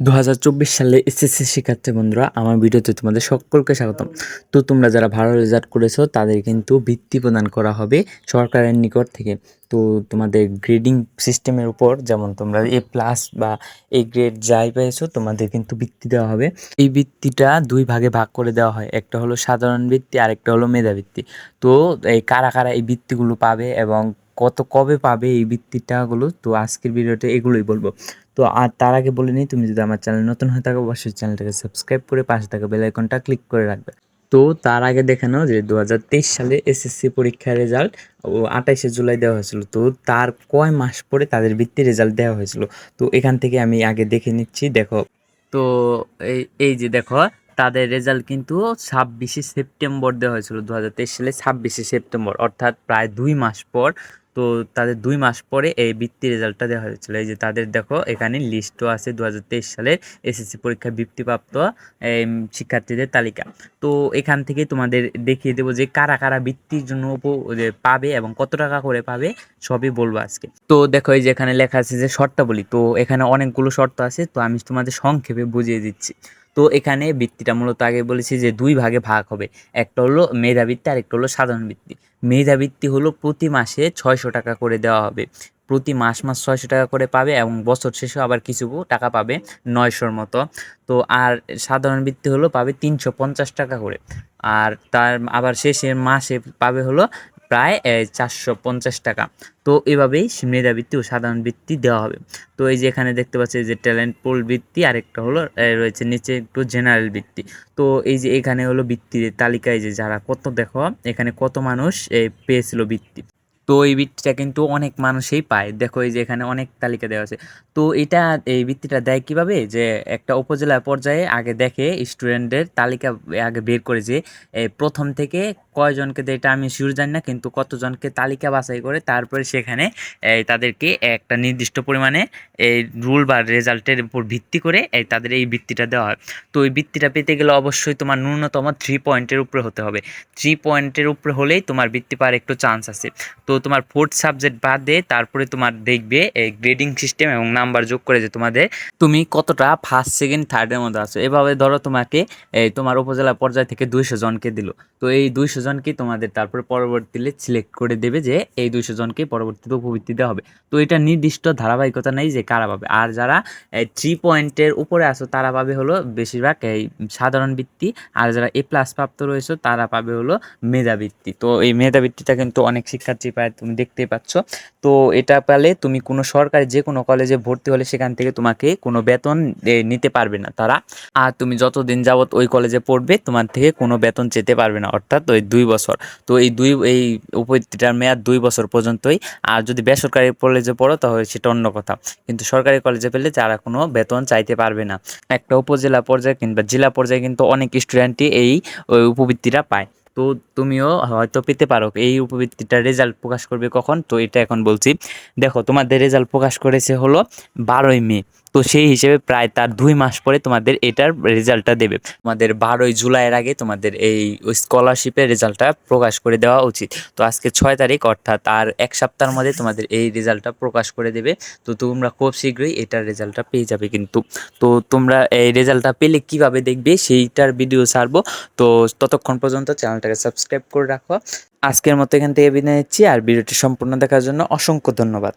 দু হাজার চব্বিশ সালে এসএসসি শিক্ষার্থী বন্ধুরা, আমার ভিডিওতে তোমাদের সকলকে স্বাগতম। তো তোমরা যারা ভালো রেজাল্ট করেছ, তাদের কিন্তু বৃত্তি প্রদান করা হবে সরকারের নিকট থেকে। তো তোমাদের গ্রেডিং সিস্টেমের উপর, যেমন তোমরা এ প্লাস বা এ গ্রেড যাই পেয়েছ, তোমাদের কিন্তু বৃত্তি দেওয়া হবে। এই বৃত্তিটা দুই ভাগে ভাগ করে দেওয়া হয়। একটা হলো সাধারণ বৃত্তি আর একটা হলো মেধাবৃত্তি তো এই কারা কারা এই বৃত্তিগুলো পাবে এবং কত কবে পাবে এই বৃত্তিটাগুলো তো আজকের ভিডিওতে এগুলোই বলব। তো আর তার আগে বলে নিই, তুমি যদি আমার চ্যানেল নতুন হয়ে থাকো, অবশ্যই চ্যানেলটাকে সাবস্ক্রাইব করে পাশে থাকা বেল আইকনটা ক্লিক করে রাখবে। তো তার আগে দেখে নাও যে দু হাজার তেইশ সালে এসএসসি পরীক্ষার রেজাল্ট ও আঠাইশে জুলাই দেওয়া হয়েছিল। তো তার কয় মাস পরে তাদের বৃত্তি রেজাল্ট দেওয়া হয়েছিল? তো এখান থেকে আমি আগে দেখে নিচ্ছি, দেখো। তো এই এই যে দেখো, তাদের রেজাল্ট কিন্তু ছাব্বিশে সেপ্টেম্বর দেওয়া হয়েছিল দু সালে ছাব্বিশে সেপ্টেম্বর, অর্থাৎ প্রায় দুই মাস পর তো তাদের দুই মাস পরে এই বৃত্তি রেজাল্টটা দেওয়া হয়েছিল। এই যে তাদের দেখো, এখানে লিস্টও আছে দু হাজার তেইশ সালের এসএসসি পরীক্ষায় বৃত্তিপ্রাপ্ত শিক্ষার্থীদের তালিকা। তো এখান থেকে তোমাদের দেখিয়ে দেবো যে কারা কারা বৃত্তির জন্য পাবে এবং কত টাকা করে পাবে, সবই বলব আজকে। তো দেখো এই যে এখানে লেখা আছে যে শর্তাবলী, তো এখানে অনেকগুলো শর্ত আছে, তো আমি তোমাদের সংক্ষেপে বুঝিয়ে দিচ্ছি। তো এখানে বৃত্তিটা মূলত আগে বলেছি যে দুই ভাগে ভাগ হবে, একটা হলো মেধাবৃত্তি আর একটা হলো সাধারণ বৃত্তি। মেধাবৃত্তি হলো প্রতি মাসে ছয়শো টাকা করে দেওয়া হবে। প্রতি মাস মাস ছয়শো টাকা করে পাবে এবং বছর শেষে আবার কিছু টাকা পাবে নয়শোর মতো। তো আর সাধারণ বৃত্তি হলো পাবে তিনশো পঞ্চাশ টাকা করে। আর তার আবার শেষের মাসে পাবে হলো প্রায় চারশো পঞ্চাশ টাকা। তো এভাবেই মেধাবৃত্তি ও সাধারণ বৃত্তি দেওয়া হবে। তো এই যে এখানে দেখতে পাচ্ছি যে ট্যালেন্ট পোল বৃত্তি, আরেকটা হলো রয়েছে নিচে একটু জেনারেল বৃত্তি। তো এই যে এখানে হলো বৃত্তির তালিকায় যে যারা কত দেখো, এখানে কত মানুষ পেয়েছিল বৃত্তি। তো এই বৃত্তিটা কিন্তু অনেক মানুষই পায়। দেখো এই যে এখানে অনেক তালিকা দেওয়া আছে। তো এটা এই বৃত্তিটা দেয় কীভাবে? যে একটা উপজেলা পর্যায়ে আগে দেখে স্টুডেন্টদের তালিকা আগে বের করে যে প্রথম থেকে কয়জনকে দেয় এটা আমি শিওর জানি না, কিন্তু কতজনকে তালিকা বাছাই করে তারপরে সেখানে তাদেরকে একটা নির্দিষ্ট পরিমাণে এই রুল বা রেজাল্টের উপর ভিত্তি করে এই তাদের এই বৃত্তিটা দেওয়া হয়। তো এই বৃত্তিটা পেতে গেলে অবশ্যই তোমার ন্যূনতম থ্রি পয়েন্টের উপরে হতে হবে। থ্রি পয়েন্টের উপরে হলেই তোমার বৃত্তি পাওয়ার একটু চান্স আছে। তো তোমার ফোর্থ সাবজেক্ট বাদে তারপরে তোমার দেখবে এই গ্রেডিং সিস্টেম এবং নাম্বার যোগ করে যে তোমাদের তুমি কতটা ফার্স্ট সেকেন্ড থার্ডের মধ্যে আছো। এভাবে ধরো তোমাকে, এই তোমার উপজেলা পর্যায় থেকে দুইশো জনকে দিল। তো এই দুইশো জনকে তোমাদের তারপরে পরবর্তীতে সিলেক্ট করে দেবে যে এই দুইশো জনকে পরবর্তীতে উপবৃত্তি দেওয়া হবে। তো এটা নির্দিষ্ট ধারাবাহিকতা নেই যে কারা পাবে। আর যারা থ্রি পয়েন্টের উপরে আসো তারা পাবে হলো বেশিরভাগ এই সাধারণ বৃত্তি। আর যারা এ প্লাস প্রাপ্ত রয়েছে, তারা পাবে হলো মেধাবৃত্তি। তো এই মেধাবৃত্তিটা কিন্তু অনেক শিক্ষার্থী পায়। তুমি দেখতেই পাচ্ছ। তো এটা পেলে তুমি কোনো সরকারি যে কোনো কলেজে ভর্তি হলে সেখান থেকে তোমাকে কোনো বেতন নিতে পারবে না তারা। আর তুমি যতদিন যাবত ওই কলেজে পড়বে, তোমার থেকে কোনো বেতন চেতে পারবে না, অর্থাৎ ওই দুই বছর। তো এই দুই, এই উপবৃত্তিটার মেয়াদ দুই বছর পর্যন্তই। আর যদি বেসরকারি কলেজে পড়ো তাহলে সেটা অন্য কথা। কিন্তু সরকারি কলেজে পেলে তারা কোনো বেতন চাইতে পারবে না। একটা উপজেলা পর্যায়ে কিংবা জেলা পর্যায়ে কিন্তু অনেক স্টুডেন্টই এই উপবৃত্তিটা পায়। তো তুমিও হয়তো পেতে পারো। এই উপবৃত্তিটা রেজাল্ট প্রকাশ করবে কখন? তো এটা এখন বলছি। দেখো, তোমাদের রেজাল্ট প্রকাশ করেছে হলো বারোই মে। তো সেই হিসেবে প্রায় তার দুই মাস পরে তোমাদের এটার রেজাল্টটা দেবে। তোমাদের বারোই জুলাইয়ের আগে তোমাদের এই স্কলারশিপের রেজাল্টটা প্রকাশ করে দেওয়া উচিত। তো আজকে ছয় তারিখ, অর্থাৎ আর এক সপ্তাহের মধ্যে তোমাদের এই রেজাল্টটা প্রকাশ করে দেবে। তো তোমরা খুব শীঘ্রই এটার রেজাল্টটা পেয়ে যাবে কিন্তু। তো তোমরা এই রেজাল্টটা পেলে কীভাবে দেখবে সেইটার ভিডিও ছাড়বো। তো ততক্ষণ পর্যন্ত চ্যানেলটাকে সাবস্ক্রাইব করে রাখো। আজকের মতো এখান থেকে বিদায় নিচ্ছি আর ভিডিওটি সম্পূর্ণ দেখার জন্য অসংখ্য ধন্যবাদ।